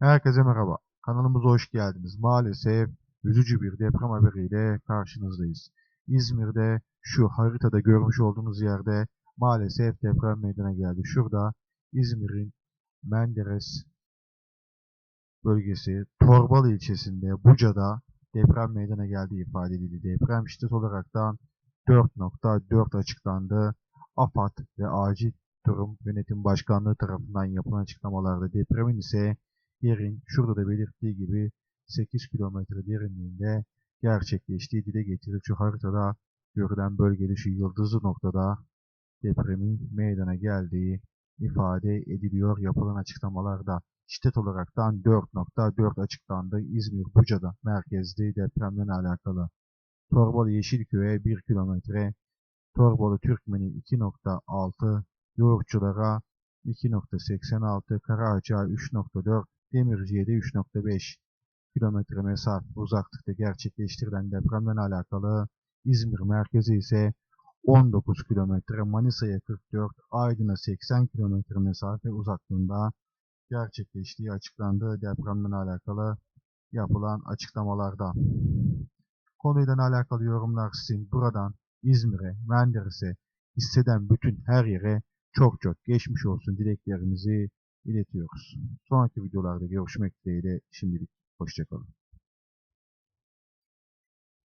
Herkese merhaba. Kanalımıza hoş geldiniz. Maalesef üzücü bir deprem haberiyle karşınızdayız. İzmir'de şu haritada görmüş olduğunuz yerde maalesef deprem meydana geldi. Şurada İzmir'in Menderes bölgesi Torbalı ilçesinde Buca'da deprem meydana geldiği ifade edildi. Deprem şiddet olaraktan 4.4 açıklandı. AFAD ve Acil Durum Yönetim Başkanlığı tarafından yapılan açıklamalarda depremin ise yerin şurada da belirttiği gibi 8 kilometre derinliğinde gerçekleştiği dile getirildi. Şu haritada görülen bölgede şu yıldızlı noktada depremin meydana geldiği ifade ediliyor yapılan açıklamalarda. Şiddet olaraktan 4.4 açıklandı. İzmir Buca'da merkezli depremden alakalı. Torbalı Yeşilköy'e 1 kilometre, Torbalı Türkmeni 2.6, Yoğurtçulara 2.86, Karaağaç'a 3.4, Demirci'ye de 3.5 kilometre mesafe uzaklıkta gerçekleştirilen depremden alakalı İzmir merkezi ise 19 kilometre, Manisa'ya 44, Aydın'a 80 kilometre mesafe uzaklığında gerçekleştiği açıklandı depremden alakalı yapılan açıklamalarda. Konuyla alakalı yorumlar sizin buradan İzmir'e, Menderes'e, hisseden bütün her yere çok çok geçmiş olsun dileklerimizi iletiyoruz. Sonraki videolarda görüşmek dileğiyle şimdilik hoşçakalın.